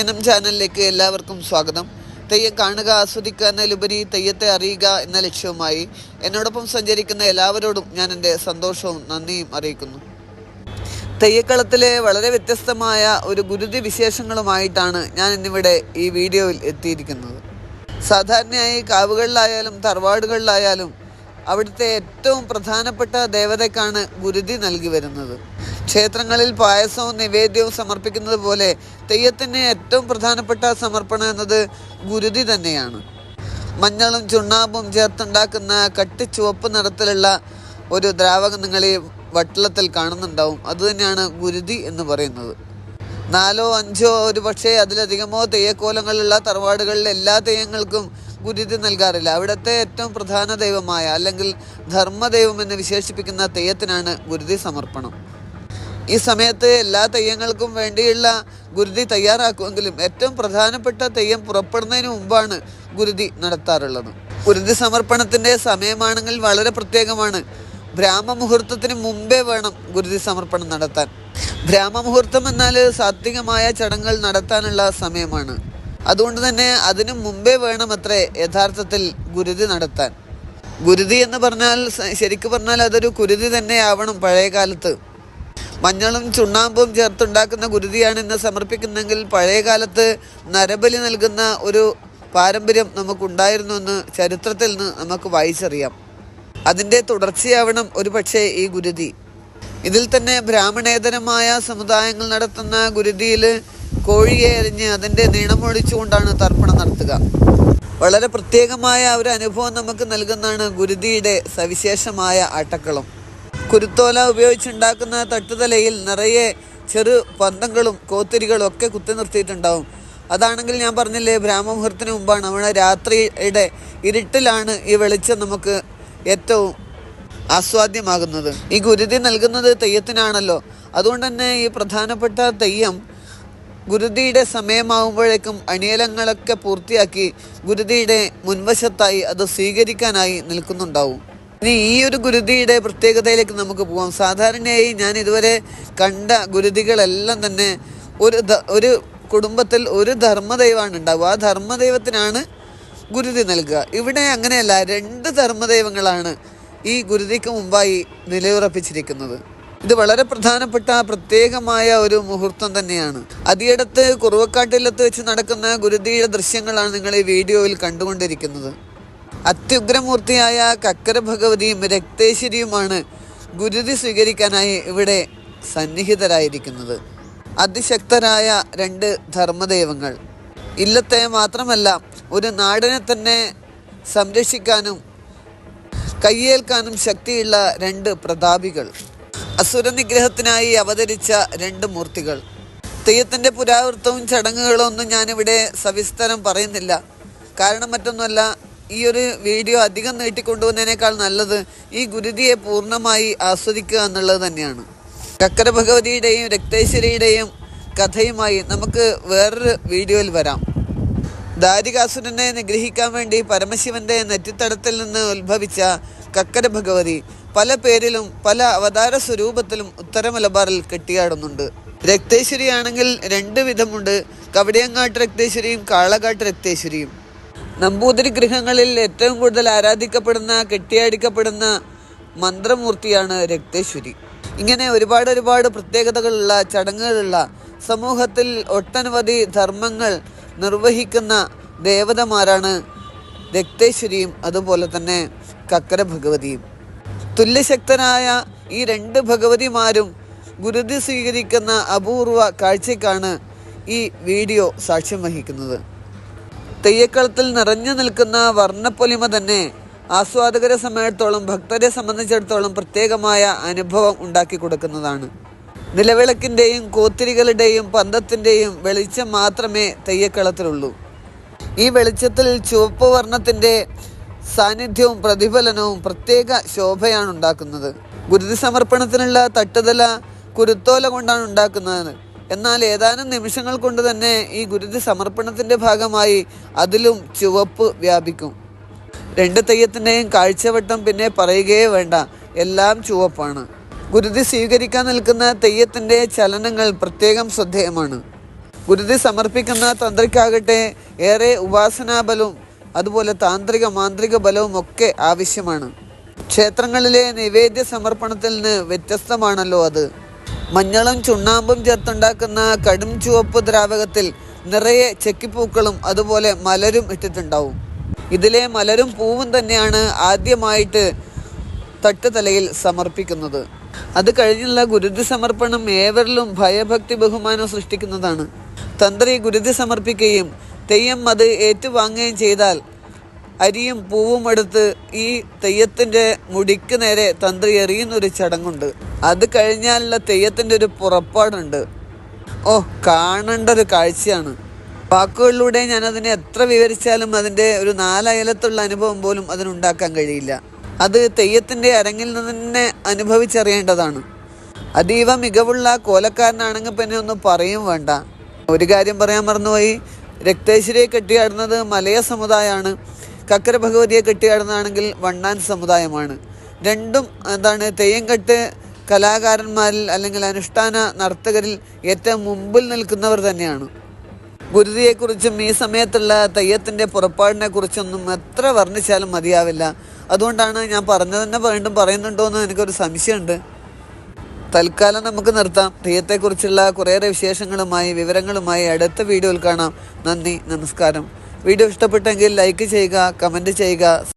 രാമായണം ചാനലിലേക്ക് എല്ലാവർക്കും സ്വാഗതം. തെയ്യം കാണുക ആസ്വദിക്കുക എന്നതിലുപരി തെയ്യത്തെ അറിയുക എന്ന ലക്ഷ്യവുമായി എന്നോടൊപ്പം സഞ്ചരിക്കുന്ന എല്ലാവരോടും ഞാൻ എന്റെ സന്തോഷവും നന്ദിയും അറിയിക്കുന്നു. തെയ്യക്കളത്തിലെ വളരെ വ്യത്യസ്തമായ ഒരു ഗുരുതി വിശേഷങ്ങളുമായിട്ടാണ് ഞാൻ ഇന്നിവിടെ ഈ വീഡിയോയിൽ എത്തിയിരിക്കുന്നത്. സാധാരണയായി കാവുകളിലായാലും തറവാടുകളിലായാലും അവിടുത്തെ ഏറ്റവും പ്രധാനപ്പെട്ട ദേവതയ്ക്കാണ് ഗുരുതി നൽകി വരുന്നത്. ക്ഷേത്രങ്ങളിൽ പായസവും നിവേദ്യവും സമർപ്പിക്കുന്നത് പോലെ തെയ്യത്തിന് ഏറ്റവും പ്രധാനപ്പെട്ട സമർപ്പണം എന്നത് ഗുരുതി തന്നെയാണ്. മഞ്ഞളും ചുണ്ണാമ്പും ചേർത്തുണ്ടാക്കുന്ന കട്ടിച്ചുവപ്പ് നിറത്തിലുള്ള ഒരു ദ്രാവകം നിങ്ങൾ ഈ വട്ടളത്തിൽ കാണുന്നുണ്ടാവും. അതുതന്നെയാണ് ഗുരുതി എന്ന് പറയുന്നത്. നാലോ അഞ്ചോ ഒരു പക്ഷേ അതിലധികമോ തെയ്യക്കോലങ്ങളുള്ള തറവാടുകളിൽ എല്ലാ തെയ്യങ്ങൾക്കും ഗുരുതി നൽകാറില്ല. അവിടുത്തെ ഏറ്റവും പ്രധാന ദൈവമായ അല്ലെങ്കിൽ ധർമ്മദൈവം എന്ന് വിശേഷിപ്പിക്കുന്ന തെയ്യത്തിനാണ് ഗുരുതി സമർപ്പണം. ഈ സമയത്ത് എല്ലാ തെയ്യങ്ങൾക്കും വേണ്ടിയുള്ള ഗുരുതി തയ്യാറാക്കുമെങ്കിലും ഏറ്റവും പ്രധാനപ്പെട്ട തെയ്യം പുറപ്പെടുന്നതിന് മുമ്പാണ് ഗുരുതി നടത്താറുള്ളത്. ഗുരുതി സമർപ്പണത്തിന്റെ സമയമാണെങ്കിൽ വളരെ പ്രത്യേകമാണ്. ബ്രാഹ്മമുഹൂർത്തത്തിന് മുമ്പേ വേണം ഗുരുതി സമർപ്പണം നടത്താൻ. ബ്രാഹ്മമുഹൂർത്തം എന്നാൽ സാത്വികമായ ചടങ്ങുകൾ നടത്താനുള്ള സമയമാണ്. അതുകൊണ്ട് തന്നെ അതിനു മുമ്പേ വേണം അത്രേ യഥാർത്ഥത്തിൽ ഗുരുതി നടത്താൻ. ഗുരുതി എന്ന് പറഞ്ഞാൽ ശരിക്കു പറഞ്ഞാൽ അതൊരു കുരുതി തന്നെ ആവണം പഴയ കാലത്ത് മഞ്ഞളും ചുണ്ണാമ്പും ചേർത്തുണ്ടാക്കുന്ന ഗുരുതിയാണ് ഇന്ന് സമർപ്പിക്കുന്നതെങ്കിൽ പഴയകാലത്ത് നരബലി നൽകുന്ന ഒരു പാരമ്പര്യം നമുക്കുണ്ടായിരുന്നു എന്ന് ചരിത്രത്തിൽ നിന്ന് നമുക്ക് വായിച്ചറിയാം. അതിന്റെ തുടർച്ചയാവണം ഒരു പക്ഷേ ഈ ഗുരുതി ഇതിൽ തന്നെ ബ്രാഹ്മണേതരമായ സമുദായങ്ങൾ നടത്തുന്ന ഗുരുതിയിൽ കോഴിയെ എറിഞ്ഞ് അതിന്റെ നീണമൊഴിച്ചുകൊണ്ടാണ് തർപ്പണം നടത്തുക. വളരെ പ്രത്യേകമായ ഒരു അനുഭവം നമുക്ക് നൽകുന്നതാണ് ഗുരുതിയുടെ സവിശേഷമായ ആട്ടക്കളം. കുരുത്തോല ഉപയോഗിച്ചുണ്ടാക്കുന്ന തട്ടുതലയിൽ നിറയെ ചെറു പന്തങ്ങളും കോത്തിരികളും ഒക്കെ കുത്തി നിർത്തിയിട്ടുണ്ടാവും. അതാണെങ്കിൽ ഞാൻ പറഞ്ഞില്ലേ ബ്രാഹ്മുഹൂർത്തിന് മുമ്പാണ് നമ്മുടെ രാത്രിയുടെ ഇരുട്ടിലാണ് ഈ വെളിച്ചം നമുക്ക് ഏറ്റവും ആസ്വാദ്യമാകുന്നത്. ഈ ഗുരുതി നൽകുന്നത് തെയ്യത്തിനാണല്ലോ. അതുകൊണ്ട് തന്നെ ഈ പ്രധാനപ്പെട്ട തെയ്യം ഗുരുതിയുടെ സമയമാവുമ്പോഴേക്കും അണിയലങ്ങളൊക്കെ പൂർത്തിയാക്കി ഗുരുതിയുടെ മുൻവശത്തായി അത് സ്വീകരിക്കാനായി നിൽക്കുന്നുണ്ടാവും. ഇനി ഈ ഒരു ഗുരുതിയുടെ പ്രത്യേകതയിലേക്ക് നമുക്ക് പോകാം സാധാരണയായി ഞാൻ ഇതുവരെ കണ്ട ഗുരുതികളെല്ലാം തന്നെ ഒരു ഒരു കുടുംബത്തിൽ ഒരു ധർമ്മദൈവമാണ് ഉണ്ടാവുക. ആ ധർമ്മദൈവത്തിനാണ് ഗുരുതി നൽകുക. ഇവിടെ അങ്ങനെയല്ല രണ്ട് ധർമ്മദൈവങ്ങളാണ് ഈ ഗുരുതിക്ക് മുമ്പായി നിലയുറപ്പിച്ചിരിക്കുന്നത്. ഇത് വളരെ പ്രധാനപ്പെട്ട പ്രത്യേകമായ ഒരു മുഹൂർത്തം തന്നെയാണ്. അതിയടത്ത് കുറുവക്കാട്ടിലത്ത് വെച്ച് നടക്കുന്ന ഗുരുതിയുടെ ദൃശ്യങ്ങളാണ് നിങ്ങൾ ഈ വീഡിയോയിൽ കണ്ടുകൊണ്ടിരിക്കുന്നത്. അത്യുഗ്രമൂർത്തിയായ കക്കര ഭഗവതിയും രക്തേശ്വരിയുമാണ് ഗുരുതി സ്വീകരിക്കാനായി ഇവിടെ സന്നിഹിതരായിരിക്കുന്നത്. അതിശക്തരായ രണ്ട് ധർമ്മദൈവങ്ങൾ. ഇല്ലത്തെ മാത്രമല്ല ഒരു നാടിനെ തന്നെ സംരക്ഷിക്കാനും കയ്യേൽക്കാനും ശക്തിയുള്ള രണ്ട് പ്രതാപികൾ. അസുര നിഗ്രഹത്തിനായി അവതരിച്ച രണ്ട് മൂർത്തികൾ. തെയ്യത്തിന്റെ പുരാവൃത്തവും ചടങ്ങുകളൊന്നും ഞാനിവിടെ സവിസ്തരം പറയുന്നില്ല. കാരണം മറ്റൊന്നുമല്ല ഈ ഒരു വീഡിയോ അധികം നീട്ടിക്കൊണ്ടുവന്നതിനേക്കാൾ നല്ലത് ഈ ഗുരുതിയെ പൂർണമായി ആസ്വദിക്കുക എന്നുള്ളത് തന്നെയാണ്. കക്കര ഭഗവതിയുടെയും രക്തേശ്വരിയുടെയും കഥയുമായി നമുക്ക് വേറൊരു വീഡിയോയിൽ വരാം. ദാരികാസുരനെ നിഗ്രഹിക്കാൻ വേണ്ടി പരമശിവന്റെ നെറ്റിത്തടത്തിൽ നിന്ന് ഉത്ഭവിച്ച കക്കര ഭഗവതി പല പേരിലും പല അവതാര സ്വരൂപത്തിലും ഉത്തരമലബാറിൽ കെട്ടിയാടുന്നുണ്ട്. രക്തേശ്വരി ആണെങ്കിൽ രണ്ട് വിധമുണ്ട്. കവടിയങ്ങാട്ട് രക്തേശ്വരിയും കാളകാട്ട് രക്തേശ്വരിയും. നമ്പൂതിരി ഗൃഹങ്ങളിൽ ഏറ്റവും കൂടുതൽ ആരാധിക്കപ്പെടുന്ന കെട്ടിയാടിക്കപ്പെടുന്ന മന്ത്രമൂർത്തിയാണ് രക്തേശ്വരി. ഇങ്ങനെ ഒരുപാട് ഒരുപാട് പ്രത്യേകതകളുള്ള ചടങ്ങുകളുള്ള സമൂഹത്തിൽ ഒട്ടനവധി ധർമ്മങ്ങൾ നിർവഹിക്കുന്ന ദേവതമാരാണ് രക്തേശ്വരിയും അതുപോലെ തന്നെ കക്കര ഭഗവതിയും. തുല്യശക്തനായ ഈ രണ്ട് ഭഗവതിമാരും ഗുരുതി സ്വീകരിക്കുന്ന അപൂർവ കാഴ്ചയ്ക്കാണ് ഈ വീഡിയോ സാക്ഷ്യം വഹിക്കുന്നത്. തെയ്യക്കളത്തിൽ നിറഞ്ഞു നിൽക്കുന്ന വർണപ്പൊലിമ തന്നെ ആസ്വാദകരെ സമയത്തോളം ഭക്തരെ സംബന്ധിച്ചിടത്തോളം പ്രത്യേകമായ അനുഭവം ഉണ്ടാക്കി കൊടുക്കുന്നതാണ്. നിലവിളക്കിന്റെയും കോത്തിരികളുടെയും പന്തത്തിന്റെയും വെളിച്ചം മാത്രമേ തെയ്യക്കളത്തിലുള്ളൂ. ഈ വെളിച്ചത്തിൽ ചുവപ്പ് വർണത്തിന്റെ സാന്നിധ്യവും പ്രതിഫലനവും പ്രത്യേക ശോഭയാണ് ഉണ്ടാക്കുന്നത്. ഗുരുതി സമർപ്പണത്തിനുള്ള തട്ടുതല കുരുത്തോല കൊണ്ടാണ് ഉണ്ടാക്കുന്നത്. എന്നാൽ ഏതാനും നിമിഷങ്ങൾ കൊണ്ട് തന്നെ ഈ ഗുരുതി സമർപ്പണത്തിന്റെ ഭാഗമായി അതിലും ചുവപ്പ് വ്യാപിക്കും. രണ്ട് തെയ്യത്തിന്റെയും കാഴ്ചവട്ടം പിന്നെ പറയുകയേ വേണ്ട എല്ലാം ചുവപ്പാണ്. ഗുരുതി സ്വീകരിക്കാൻ നിൽക്കുന്ന തെയ്യത്തിന്റെ ചലനങ്ങൾ പ്രത്യേകം ശ്രദ്ധേയമാണ്. ഗുരുതി സമർപ്പിക്കുന്ന തന്ത്രിക്കാകട്ടെ ഏറെ ഉപാസനാബലവും അതുപോലെ താന്ത്രിക മാന്ത്രിക ബലവും ഒക്കെ ആവശ്യമാണ്. ക്ഷേത്രങ്ങളിലെ നിവേദ്യ സമർപ്പണത്തിൽ നിന്ന് വ്യത്യസ്തമാണല്ലോ അത്. മഞ്ഞളും ചുണ്ണാമ്പും ചേർത്തുണ്ടാക്കുന്ന കടും ചുവപ്പ് ദ്രാവകത്തിൽ നിറയെ ചെക്കിപ്പൂക്കളും അതുപോലെ മലരും ഇട്ടിട്ടുണ്ടാവും. ഇതിലെ മലരും പൂവും തന്നെയാണ് ആദ്യമായിട്ട് തട്ടുതലയിൽ സമർപ്പിക്കുന്നത്. അത് കഴിഞ്ഞുള്ള ഗുരുതി സമർപ്പണം ഏവരിലും ഭയഭക്തി ബഹുമാനം സൃഷ്ടിക്കുന്നതാണ്. തന്ത്രി ഗുരുതി സമർപ്പിക്കുകയും തെയ്യം അത് ഏറ്റുവാങ്ങുകയും ചെയ്താൽ അരിയും പൂവും എടുത്ത് ഈ തെയ്യത്തിന്റെ മുടിക്ക് നേരെ തന്ത്രി എറിയുന്നൊരു ചടങ്ങുണ്ട്. അത് കഴിഞ്ഞാലുള്ള തെയ്യത്തിന്റെ ഒരു പുറപ്പാടുണ്ട്. ഓ കാണേണ്ട ഒരു കാഴ്ചയാണ്. വാക്കുകളിലൂടെ ഞാൻ അതിനെ എത്ര വിവരിച്ചാലും അതിന്റെ ഒരു നാലയലത്തുള്ള അനുഭവം പോലും അതിനുണ്ടാക്കാൻ കഴിയില്ല. അത് തെയ്യത്തിന്റെ അരങ്ങിൽ നിന്ന് തന്നെ അനുഭവിച്ചറിയേണ്ടതാണ്. അതീവ മികവുള്ള കോലക്കാരനാണെങ്കിൽ പിന്നെ ഒന്നും പറയും വേണ്ട. ഒരു കാര്യം പറയാൻ മറന്നുപോയി. രക്തേശ്വരിയെ കെട്ടിയാടുന്നത് മലയ സമുദായമാണ്. കക്കര ഭഗവതിയെ കെട്ടിയാടുന്നതാണെങ്കിൽ വണ്ണാൻ സമുദായമാണ്. രണ്ടും എന്താണ് തെയ്യം തെയ്യംകെട്ട് കലാകാരന്മാരിൽ അല്ലെങ്കിൽ അനുഷ്ഠാന നർത്തകരിൽ ഏറ്റവും മുമ്പിൽ നിൽക്കുന്നവർ തന്നെയാണ്. ഗുരുതിയെക്കുറിച്ചും ഈ സമയത്തുള്ള തെയ്യത്തിന്റെ പുറപ്പാടിനെ കുറിച്ചൊന്നും എത്ര വർണിച്ചാലും മതിയാവില്ല. അതുകൊണ്ടാണ് ഞാൻ പറഞ്ഞത് തന്നെ വീണ്ടും പറയുന്നുണ്ടോ എന്ന് എനിക്കൊരു സംശയമുണ്ട്. തൽക്കാലം നമുക്ക് നിർത്താം. തെയ്യത്തെക്കുറിച്ചുള്ള കുറേയേറെ വിശേഷങ്ങളുമായി വിവരങ്ങളുമായി അടുത്ത വീഡിയോയിൽ കാണാം. നന്ദി നമസ്കാരം. വീഡിയോ ഇഷ്ടപ്പെട്ടെങ്കിൽ ലൈക്ക് ചെയ്യുക കമന്റ് ചെയ്യുക.